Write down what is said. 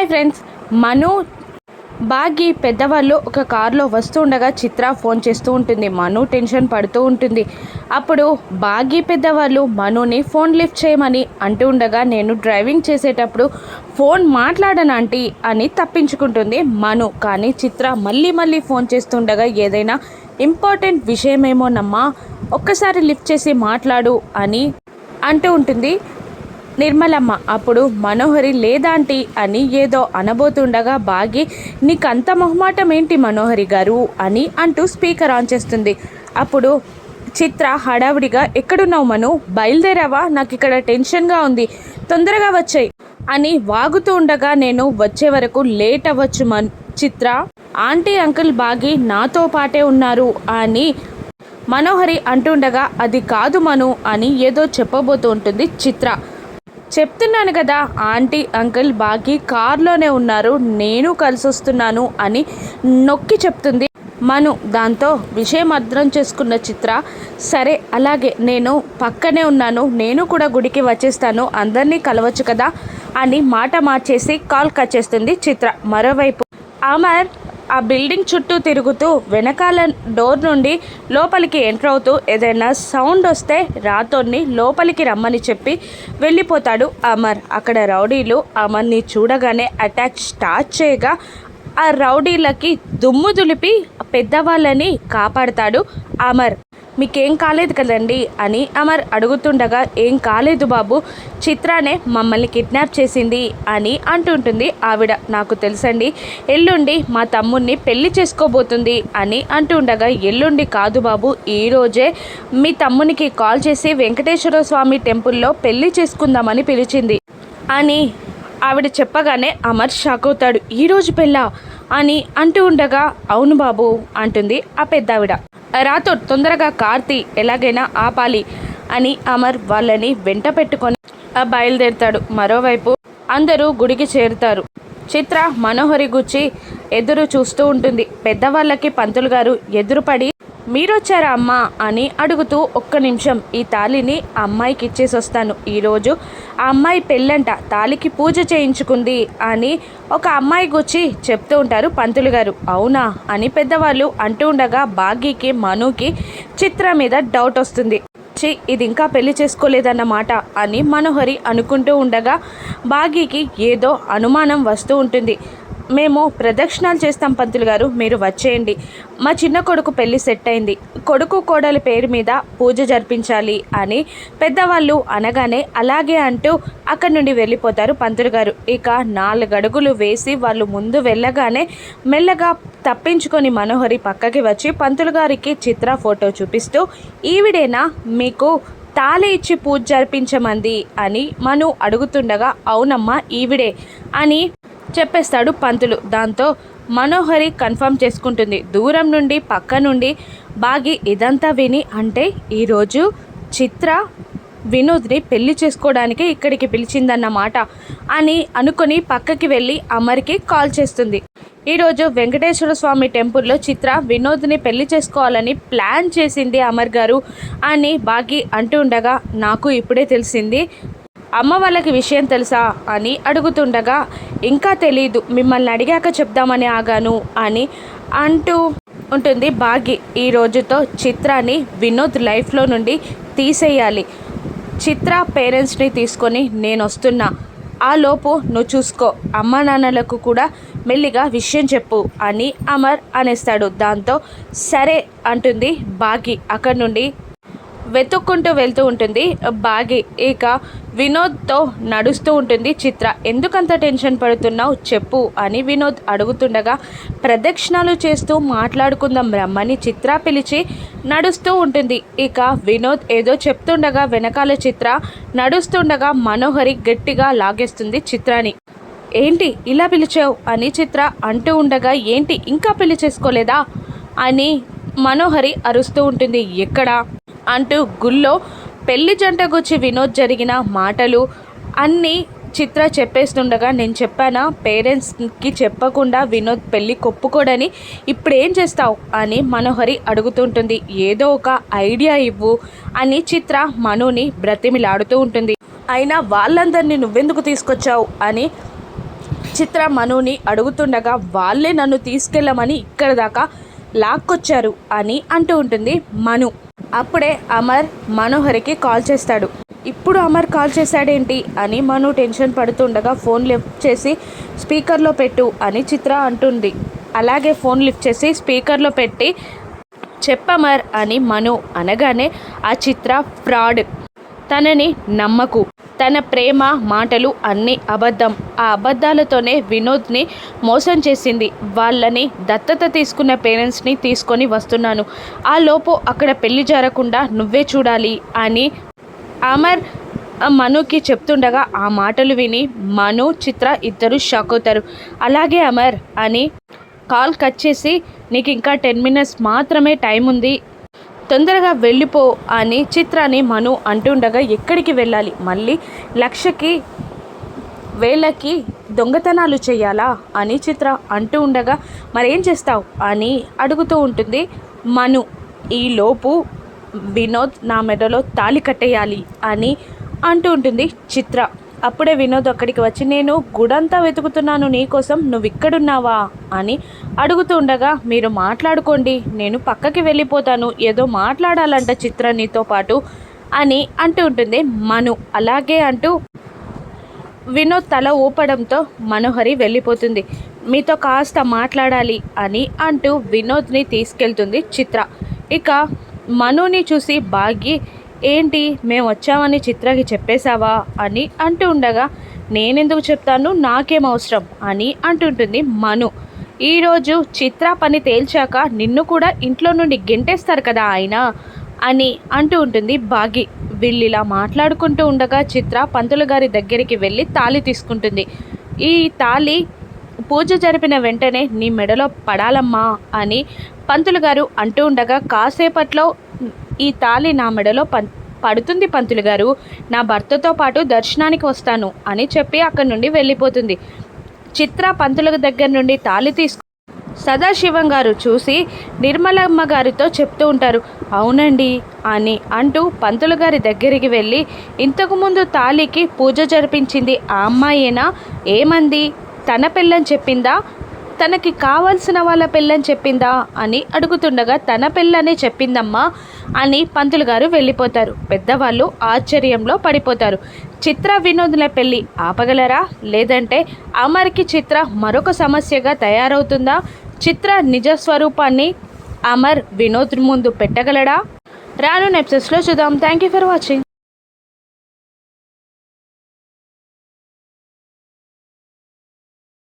Hi friends మను బాగి పెద్దవాళ్ళు ఒక కారులో వస్తూ ఉండగా చిత్ర ఫోన్ చేస్తూ ఉంటుంది. మను టెన్షన్ పడుతూ ఉంటుంది. అప్పుడు బాగి పెద్దవాళ్ళు మనుని ఫోన్ లిఫ్ట్ చేయమని అంటూ ఉండగా నేను డ్రైవింగ్ చేసేటప్పుడు ఫోన్ మాట్లాడనంటీ అని తప్పించుకుంటుంది మను. కానీ చిత్ర మళ్ళీ మళ్ళీ ఫోన్ చేస్తుండగా ఏదైనా ఇంపార్టెంట్ విషయమేమోనమ్మా ఒక్కసారి లిఫ్ట్ చేసి మాట్లాడు అని అంటూ ఉంటుంది. నిర్మలమ్మ అప్పుడు మనోహరి లేదాంటి అని ఏదో అనబోతుండగా బాగి నీకంత మొహమాటం ఏంటి మనోహరి గారు అని అంటూ స్పీకర్ ఆన్ చేస్తుంది. అప్పుడు చిత్ర హడావిడిగా ఎక్కడున్నావు మను? బయలుదేరావా? నాకు ఇక్కడ టెన్షన్గా ఉంది. తొందరగా వచ్చాయి అని వాగుతూ ఉండగా నేను వచ్చే వరకు లేట్ అవ్వచ్చు మన్ చిత్ర ఆంటీ అంకుల్ బాగి నాతో పాటే ఉన్నారు అని మనోహరి అంటుండగా అది కాదు మను అని ఏదో చెప్పబోతూ ఉంటుంది చిత్ర. చెప్తున్నాను కదా ఆంటీ అంకుల్ బాకీ కార్లోనే ఉన్నారు నేను కలిసి వస్తున్నాను అని నొక్కి చెప్తుంది మను. దాంతో విషయం అర్థం చేసుకున్న చిత్ర సరే అలాగే నేను పక్కనే ఉన్నాను నేను కూడా గుడికి వచ్చేస్తాను అందరినీ కలవచ్చు కదా అని మాట మార్చేసి కాల్ కట్ చేస్తుంది చిత్ర. మరోవైపు అమర్ ఆ బిల్డింగ్ చుట్టూ తిరుగుతూ వెనకాల డోర్ నుండి లోపలికి ఎంటర్ అవుతూ ఏదైనా సౌండ్ వస్తే రాతోని లోపలికి రమ్మని చెప్పి వెళ్ళిపోతాడు అమర్. అక్కడ రౌడీలు అమర్ని చూడగానే అటాక్ స్టార్ట్ చేయగా ఆ రౌడీలకి దుమ్ము దులిపి పెద్దవాళ్ళని కాపాడతాడు అమర్. మీకేం కాలేదు కదండి అని అమర్ అడుగుతుండగా ఏం కాలేదు బాబు చిత్రానే మమ్మల్ని కిడ్నాప్ చేసింది అని అంటుంటుంది ఆవిడ. నాకు తెలుసండి ఎల్లుండి మా తమ్ముణ్ణి పెళ్ళి చేసుకోబోతుంది అని అంటుండగా ఎల్లుండి కాదు బాబు ఈరోజే మీ తమ్మునికి కాల్ చేసి వెంకటేశ్వర స్వామి టెంపుల్లో పెళ్ళి చేసుకుందామని పిలిచింది అని ఆవిడ చెప్పగానే అమర్ షాక్ అవుతాడు. ఈరోజు పెళ్ళా? అని అంటూ ఉండగా అవును బాబు అంటుంది ఆ పెద్దావిడ. రాతూర్ తొందరగా కార్తి ఎలాగైనా ఆపాలి అని అమర్ వాళ్ళని వెంట పెట్టుకొని బయలుదేరుతాడు. మరోవైపు అందరూ గుడికి చేరుతారు. చిత్ర మనోహరి గుచ్చి ఎదురు చూస్తూ ఉంటుంది. పెద్దవాళ్ళకి పంతులు గారు ఎదురుపడి మీరొచ్చారా అమ్మా అని అడుగుతూ ఒక్క నిమిషం ఈ తాళిని అమ్మాయికి ఇచ్చేసి వస్తాను ఈరోజు ఆ అమ్మాయి పెళ్ళంట తాలికి పూజ చేయించుకుంది అని ఒక అమ్మాయి గుచ్చి చెప్తూ ఉంటారు పంతులు గారు. అవునా అని పెద్దవాళ్ళు అంటూ ఉండగా భాగ్యకి మనుకి చిత్ర మీద డౌట్ వస్తుంది. చి ఇది ఇంకా పెళ్ళి చేసుకోలేదన్నమాట అని మనోహరి అనుకుంటూ ఉండగా భాగ్యకి ఏదో అనుమానం వస్తూ ఉంటుంది. మేము ప్రదక్షిణాలు చేస్తాం పంతులు గారు మీరు వచ్చేయండి. మా చిన్న కొడుకు పెళ్ళి సెట్ అయింది. కొడుకు కోడల పేరు మీద పూజ జరిపించాలి అని పెద్దవాళ్ళు అనగానే అలాగే అంటూ అక్కడి నుండి వెళ్ళిపోతారు పంతులు గారు. ఇక నాలుగు అడుగులు వేసి వాళ్ళు ముందు వెళ్ళగానే మెల్లగా తప్పించుకొని మనోహరి పక్కకి వచ్చి పంతులు గారికి చిత్ర ఫోటో చూపిస్తూ ఈవిడేనా మీకు తాళి ఇచ్చి పూజ జరిపించమంది? అని మను అడుగుతుండగా అవునమ్మా ఈవిడే అని చెప్పేస్తాడు పంతులు. దాంతో మనోహరి కన్ఫర్మ్ చేసుకుంటుంది. దూరం నుండి పక్క నుండి బాగి ఇదంతా విని అంటే ఈరోజు చిత్ర వినోద్ని పెళ్ళి చేసుకోవడానికి ఇక్కడికి పిలిచిందన్నమాట అని అనుకుని పక్కకి వెళ్ళి అమర్కి కాల్ చేస్తుంది. ఈరోజు వెంకటేశ్వర స్వామి టెంపుల్లో చిత్ర వినోద్ని పెళ్ళి చేసుకోవాలని ప్లాన్ చేసింది అమర్ గారు అని బాగి అంటూ ఉండగా నాకు ఇప్పుడే తెలిసింది అమ్మ వాళ్ళకి విషయం తెలుసా అని అడుగుతుండగా ఇంకా తెలీదు మిమ్మల్ని అడిగాక చెప్దామని ఆగాను అని అంటూ ఉంటుంది బాగి ఈ రోజుతో చిత్రాన్ని వినోద్ లైఫ్లో నుండి తీసేయాలి. చిత్ర పేరెంట్స్ని తీసుకొని నేను వస్తున్నా. ఆ లోపు నువ్వు చూసుకో. అమ్మ నాన్నలకు కూడా మెల్లిగా విషయం చెప్పు అని అమర్ అనేస్తాడు. దాంతో సరే అంటుంది బాగి అక్కడి నుండి వెతుక్కుంటూ వెళ్తూ ఉంటుంది. బాగి ఇక వినోద్తో నడుస్తూ ఉంటుంది చిత్ర. ఎందుకంత టెన్షన్ పడుతున్నావు? చెప్పు అని వినోద్ అడుగుతుండగా ప్రదక్షిణాలు చేస్తూ మాట్లాడుకుందాం రమ్మని చిత్ర పిలిచి నడుస్తూ ఉంటుంది. ఇక వినోద్ ఏదో చెప్తుండగా వెనకాల చిత్ర నడుస్తుండగా మనోహరి గట్టిగా లాగేస్తుంది చిత్రాని. ఏంటి ఇలా పిలిచావు? అని చిత్ర అంటూ ఉండగా ఏంటి ఇంకా పెళ్ళి చేసుకోలేదా? అని మనోహరి అరుస్తూ ఉంటుంది. ఎక్కడా? అంటూ గుళ్ళో పెళ్ళి జంటకొచ్చి వినోద్ జరిగిన మాటలు అన్నీ చిత్ర చెప్పేస్తుండగా నేను చెప్పానా పేరెంట్స్కి చెప్పకుండా వినోద్ పెళ్ళి కొప్పుకోడని ఇప్పుడు ఏం చేస్తావు అని మనోహరి అడుగుతుంటుంది. ఏదో ఒక ఐడియా ఇవ్వు అని చిత్ర మనుని బ్రతిమిలాడుతూ ఉంటుంది. అయినా వాళ్ళందరినీ నువ్వెందుకు తీసుకొచ్చావు అని చిత్ర మనుని అడుగుతుండగా వాళ్ళే నన్ను తీసుకెళ్ళమని ఇక్కడ దాకా లాక్కొచ్చారు అని అంటూ ఉంటుంది మను. అప్పుడే అమర్ మనోహరికి కాల్ చేస్తాడు. ఇప్పుడు అమర్ కాల్ చేశాడేంటి? అని మను టెన్షన్ పడుతుండగా ఫోన్ లిఫ్ట్ చేసి స్పీకర్లో పెట్టు అని చిత్ర అంటుంది. అలాగే ఫోన్ లిఫ్ట్ చేసి స్పీకర్లో పెట్టి చెప్పమర్ అని మను అనగానే ఆ చిత్ర ఫ్రాడ్. తనని నమ్మకు. తన ప్రేమ మాటలు అన్నీ అబద్ధం. ఆ అబద్ధాలతోనే వినోద్ని మోసం చేసింది. వాళ్ళని దత్తత తీసుకున్న పేరెంట్స్ని తీసుకొని వస్తున్నాను. ఆ లోపు అక్కడ పెళ్ళి జరగకుండా నువ్వే చూడాలి అని అమర్ ఆ మనుకి చెప్తుండగా ఆ మాటలు విని మను చిత్ర ఇద్దరు షాక్ అవుతారు. అలాగే అమర్ అని కాల్ కట్ చేసి నీకు ఇంకా టెన్ మినిట్స్ మాత్రమే టైం ఉంది తొందరగా వెళ్ళిపో అని చిత్రాన్ని మను అంటుండగా ఎక్కడికి వెళ్ళాలి? మళ్ళీ లక్షకి వేళ్ళకి దొంగతనాలు చేయాలా? అని చిత్ర అంటూ ఉండగా మరేం చేస్తావు? అని అడుగుతూ ఉంటుంది మను. ఈలోపు వినోద్ నా మెడలో తాళి కట్టేయాలి అని అంటూ ఉంటుంది చిత్ర. అప్పుడే వినోద్ అక్కడికి వచ్చి నేను గుడంతా వెతుకుతున్నాను నీకోసం నువ్వు ఇక్కడున్నావా అని అడుగుతూ ఉండగా మీరు మాట్లాడుకోండి నేను పక్కకి వెళ్ళిపోతాను ఏదో మాట్లాడాలంట చిత్ర నీతో పాటు అని అంటూ ఉంటుంది మను. అలాగే అంటూ వినోద్ తల ఊపడంతో మనోహరి వెళ్ళిపోతుంది. మీతో కాస్త మాట్లాడాలి అని అంటూ వినోద్ని తీసుకెళ్తుంది చిత్ర. ఇక మనుని చూసి బాగి ఏంటి మేము వచ్చామని చిత్రకి చెప్పేశావా అని అంటూ ఉండగా నేనెందుకు చెప్తాను? నాకేం అవసరం అని అంటుంటుంది మను. ఈరోజు చిత్ర పని తేల్చాక నిన్ను కూడా ఇంట్లో నుండి గెంటేస్తారు కదా ఆయన అని అంటూ ఉంటుంది బాగి. వీళ్ళిలా మాట్లాడుకుంటూ ఉండగా చిత్ర పంతులు గారి దగ్గరికి వెళ్ళి తాళి తీసుకుంటుంది. ఈ తాళి పూజ జరిపిన వెంటనే నీ మెడలో పడాలమ్మా అని పంతులు గారు అంటూ ఉండగా కాసేపట్లో ఈ తాళి నా మెడలో పం పడుతుంది పంతులు గారు. నా భర్తతో పాటు దర్శనానికి వస్తాను అని చెప్పి అక్కడి నుండి వెళ్ళిపోతుంది. చిత్ర పంతుల దగ్గర నుండి తాళి తీసుకు సదాశివం గారు చూసి నిర్మలమ్మ గారితో చెప్తూ ఉంటారు. అవునండి అని అంటూ పంతులు గారి దగ్గరికి వెళ్ళి ఇంతకుముందు తాళికి పూజ జరిపించింది ఆ అమ్మాయేనా? ఏమంది? తన పెళ్ళని చెప్పిందా? తనకి కావాల్సిన వాళ్ళ పెళ్ళని చెప్పిందా అని అడుగుతుండగా తన పెళ్ళనే చెప్పిందమ్మా అని పంతులు గారు వెళ్ళిపోతారు. పెద్దవాళ్ళు ఆశ్చర్యంలో పడిపోతారు. చిత్ర వినోదుల పెళ్ళి ఆపగలరా? లేదంటే అమర్కి చిత్ర మరొక సమస్యగా తయారవుతుందా? చిత్ర నిజ స్వరూపాన్ని అమర్ వినోద్ ముందు పెట్టగలడా? రాను నెప్సెస్లో చూద్దాం. Thank you for watching